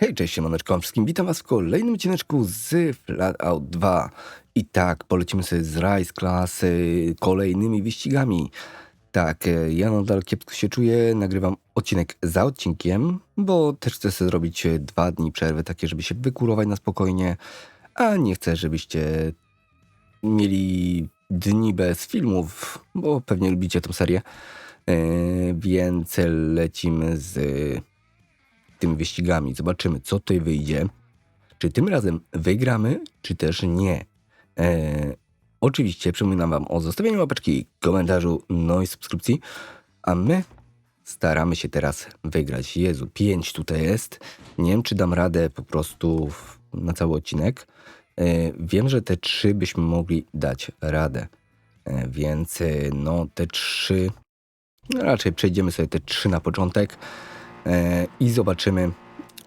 Hej, cześć, siemaneczko wszystkim, witam was w kolejnym odcineczku z Flatout 2. I tak, polecimy sobie z Rise Class y, kolejnymi wyścigami. Tak, y, ja nadal kiepsko się czuję, nagrywam odcinek za odcinkiem, bo też chcę sobie zrobić y, dwa dni przerwy, takie, żeby się wykurować na spokojnie, a nie chcę, żebyście mieli dni bez filmów, bo pewnie lubicie tę serię. Y, Więc lecimy z tymi wyścigami. Zobaczymy, co tutaj wyjdzie. Czy tym razem wygramy, czy też nie. E, oczywiście przypominam Wam o zostawieniu łapeczki, komentarzu, no i subskrypcji. A my staramy się teraz wygrać. Jezu, 5 tutaj jest. Nie wiem, czy dam radę po prostu w, na cały odcinek. E, wiem, że te trzy byśmy mogli dać radę. E, więc e, no, te trzy. No, raczej przejdziemy sobie te trzy na początek. E, i zobaczymy,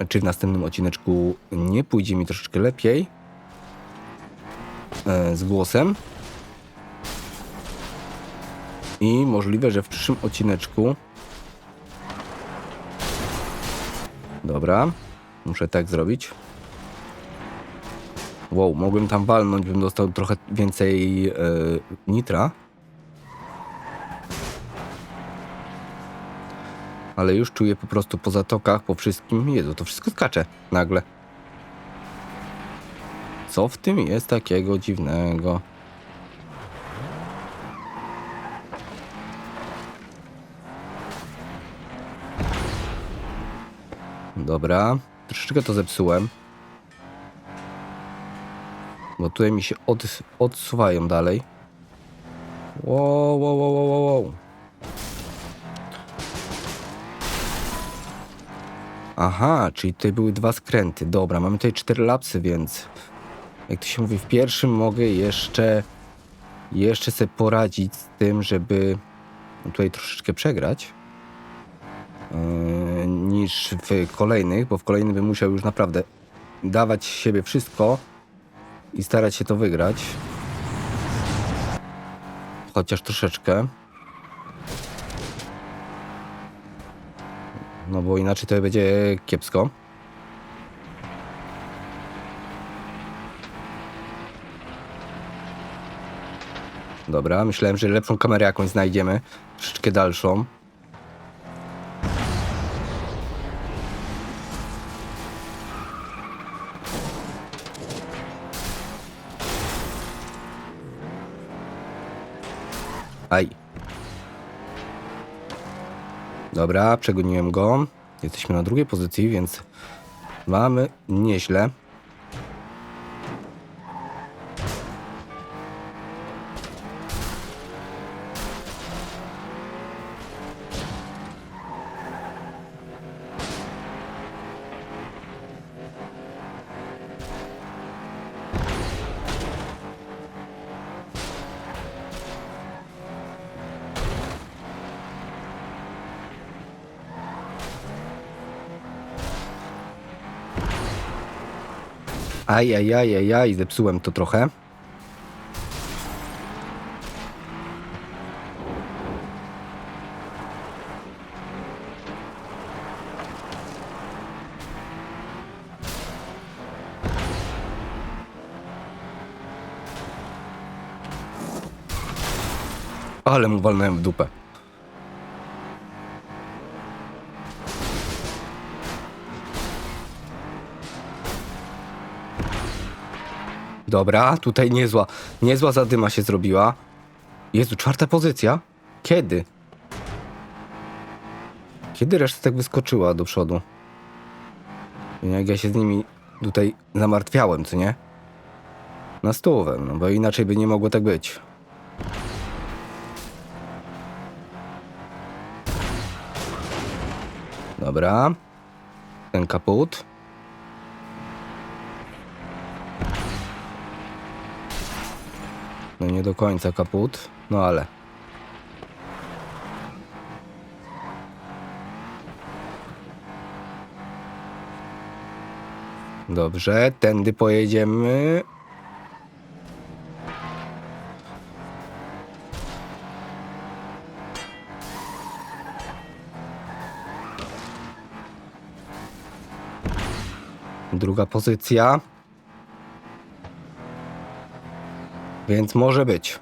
czy w następnym odcineczku nie pójdzie mi troszeczkę lepiej e, z głosem. I możliwe, że w przyszłym odcineczku. Dobra, muszę tak zrobić. Wow, mogłem tam walnąć, bym dostał trochę więcej e, nitra. Ale już czuję po prostu po zatokach, po wszystkim. Jezu, to wszystko skacze nagle. Co w tym jest takiego dziwnego? Dobra, troszeczkę to zepsułem. Bo tutaj mi się od, odsuwają dalej. Wow, wow, wow, wow, wow. Aha, czyli tutaj były dwa skręty. Dobra, mamy tutaj cztery lapsy, więc jak to się mówi, w pierwszym mogę jeszcze jeszcze sobie poradzić z tym, żeby tutaj troszeczkę przegrać yy, niż w kolejnych, bo w kolejnym bym musiał już naprawdę dawać siebie wszystko i starać się to wygrać. Chociaż troszeczkę. No bo inaczej to będzie kiepsko. Dobra, myślałem, że lepszą kamerę jakąś znajdziemy. Troszeczkę dalszą. Aj. Dobra, przegoniłem go. Jesteśmy na drugiej pozycji, więc mamy nieźle. Aj, aj, aj, aj, aj, zepsułem to trochę. Ale mu walnąłem w dupę. Dobra, tutaj niezła, niezła zadyma się zrobiła. Jezu, czwarta pozycja? Kiedy? Kiedy reszta tak wyskoczyła do przodu? Jak ja się z nimi tutaj zamartwiałem, co nie? Na stówę, no bo inaczej by nie mogło tak być. Dobra. Ten kaput. No nie do końca kaput, no ale. Dobrze, tędy pojedziemy. Druga pozycja. Więc może być.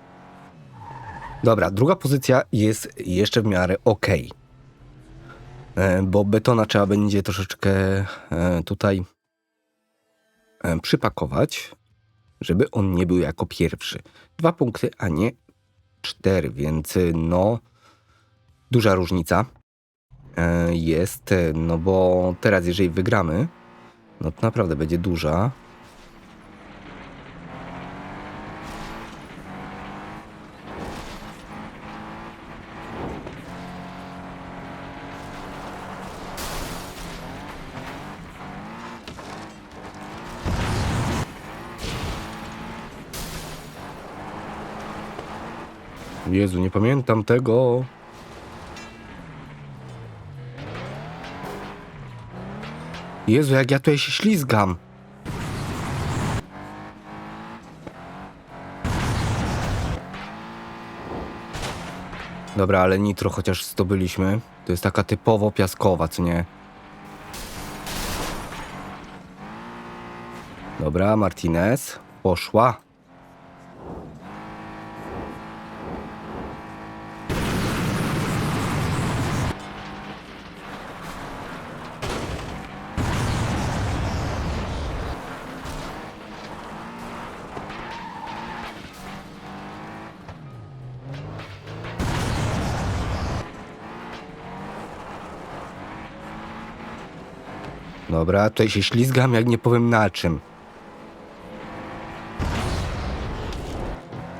Dobra, druga pozycja jest jeszcze w miarę ok. Bo betona trzeba będzie troszeczkę e, tutaj e, przypakować, żeby on nie był jako pierwszy. Dwa punkty, a nie cztery, więc e, no duża różnica e, jest, e, no bo teraz jeżeli wygramy, no to naprawdę będzie duża. Jezu, nie pamiętam tego. Jezu, jak ja tutaj się ślizgam. Dobra, ale nitro chociaż zdobyliśmy. To jest taka typowo piaskowa, co nie? Dobra, Martinez. Poszła. Dobra, tutaj się ślizgam, jak nie powiem na czym.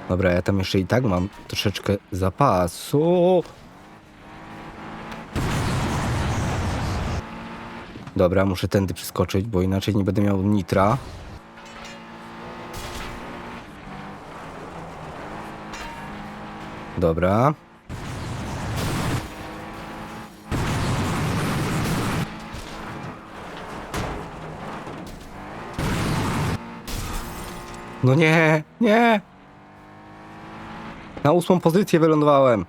Dobra, ja tam jeszcze i tak mam troszeczkę zapasu. Dobra, muszę tędy przeskoczyć, bo inaczej nie będę miał nitra. Dobra. No nie, nie. Na ósmą pozycję wylądowałem.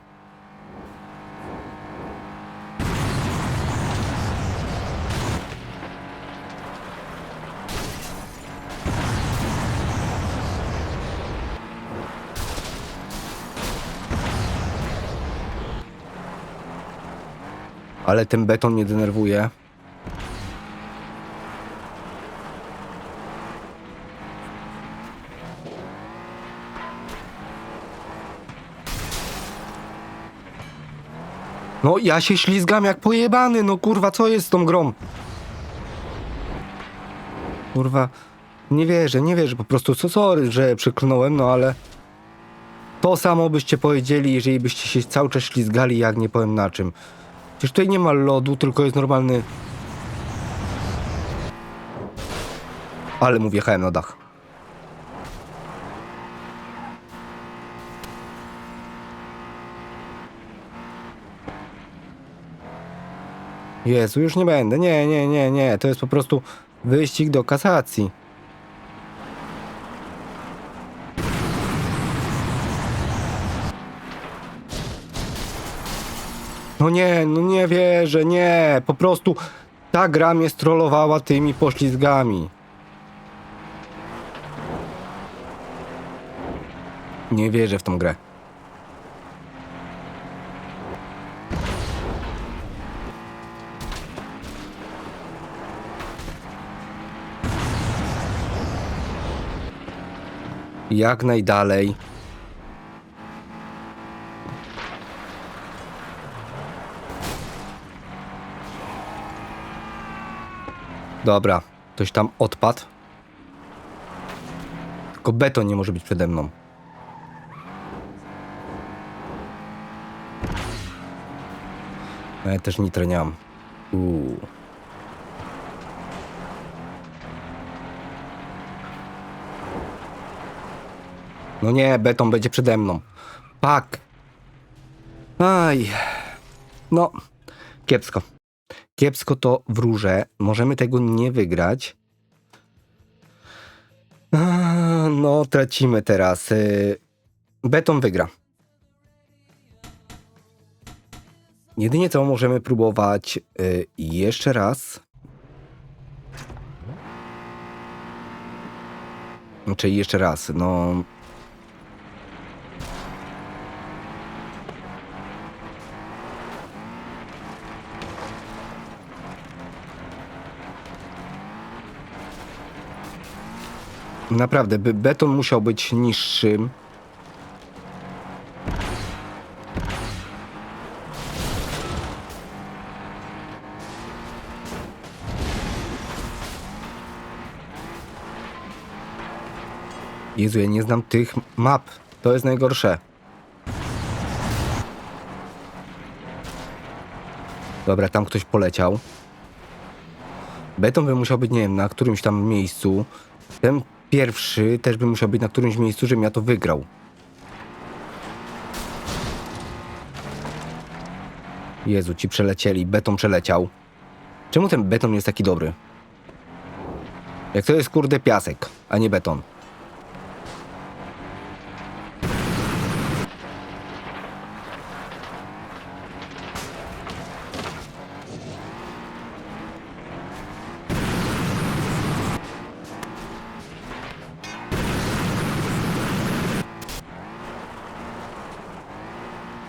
Ale ten beton mnie denerwuje. No ja się ślizgam jak pojebany, no kurwa, co jest z tą grą? Kurwa, nie wierzę, nie wierzę, po prostu co sorry, że przeklnąłem, no ale to samo byście powiedzieli, jeżeli byście się cały czas ślizgali, jak nie powiem na czym. Przecież tutaj nie ma lodu, tylko jest normalny... Ale mu wjechałem na dach. Jezu, już nie będę. Nie, nie, nie, nie. To jest po prostu wyścig do kasacji. No nie, no nie wierzę, nie. Po prostu ta gra mnie strollowała tymi poślizgami. Nie wierzę w tą grę. Jak najdalej. Dobra, ktoś tam odpadł. Tylko beton nie może być przede mną. Ja też nitro nie mam. Uuu. No nie, beton będzie przede mną. Pak. Aj. No, kiepsko. Kiepsko to wróżę. Możemy tego nie wygrać. No, tracimy teraz. Y, Beton wygra. Jedynie co możemy próbować y, jeszcze raz. Czyli jeszcze raz, no... Naprawdę, by beton musiał być niższy. Jezu, ja nie znam tych map. To jest najgorsze. Dobra, tam ktoś poleciał. Beton by musiał być, nie wiem, na którymś tam miejscu. Ten pierwszy też by musiał być na którymś miejscu, żebym ja to wygrał. Jezu, ci przelecieli, beton przeleciał. Czemu ten beton jest taki dobry? Jak to jest kurde piasek, a nie beton.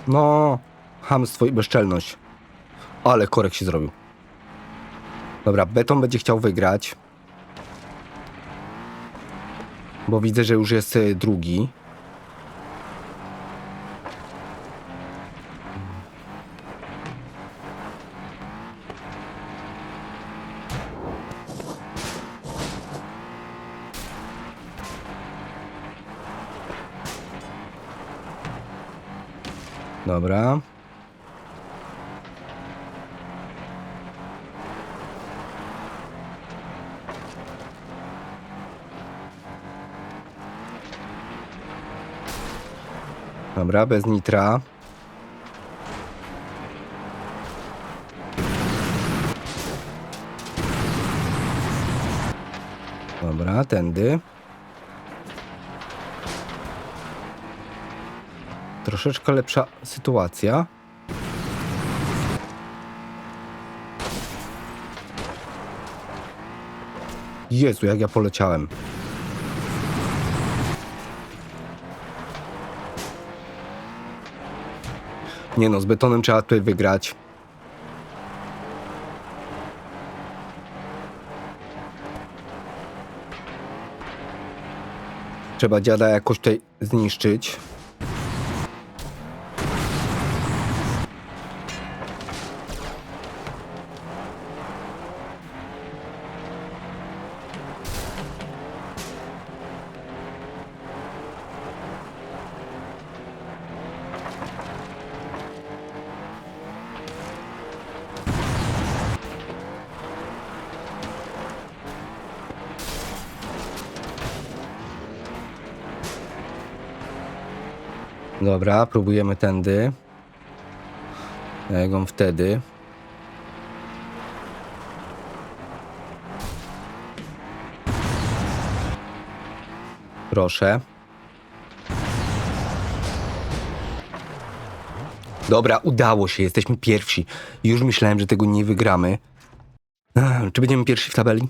No, hamstwo i bezczelność. Ale korek się zrobił. Dobra, beton będzie chciał wygrać. Bo widzę, że już jest y, drugi. Dobra. Dobra, bez nitra. Dobra, tędy. Troszeczkę lepsza sytuacja. Jezu, jak ja poleciałem. Nie no, z betonem trzeba tutaj wygrać. Trzeba dziada jakoś tutaj zniszczyć. Dobra, próbujemy tędy. Jak on wtedy. Proszę. Dobra, udało się, jesteśmy pierwsi. Już myślałem, że tego nie wygramy. Czy będziemy pierwsi w tabeli?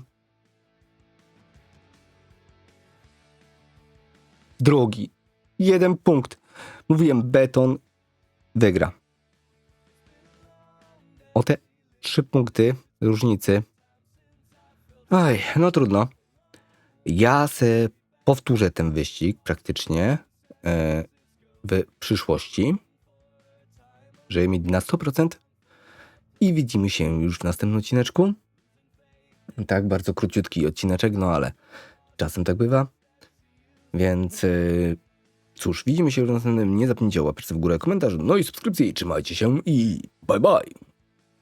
Drugi. Jeden punkt. Mówiłem, beton wygra. O te trzy punkty różnicy. Oj, no trudno. Ja se powtórzę ten wyścig praktycznie e, w przyszłości, żeby mieć na 100%. I widzimy się już w następnym odcineczku. Tak, bardzo króciutki odcineczek, no ale czasem tak bywa. Więc y, cóż, widzimy się w następnym. Nie zapomnijcie o łapce w górę, komentarzu, no i subskrypcji. Trzymajcie się i bye bye.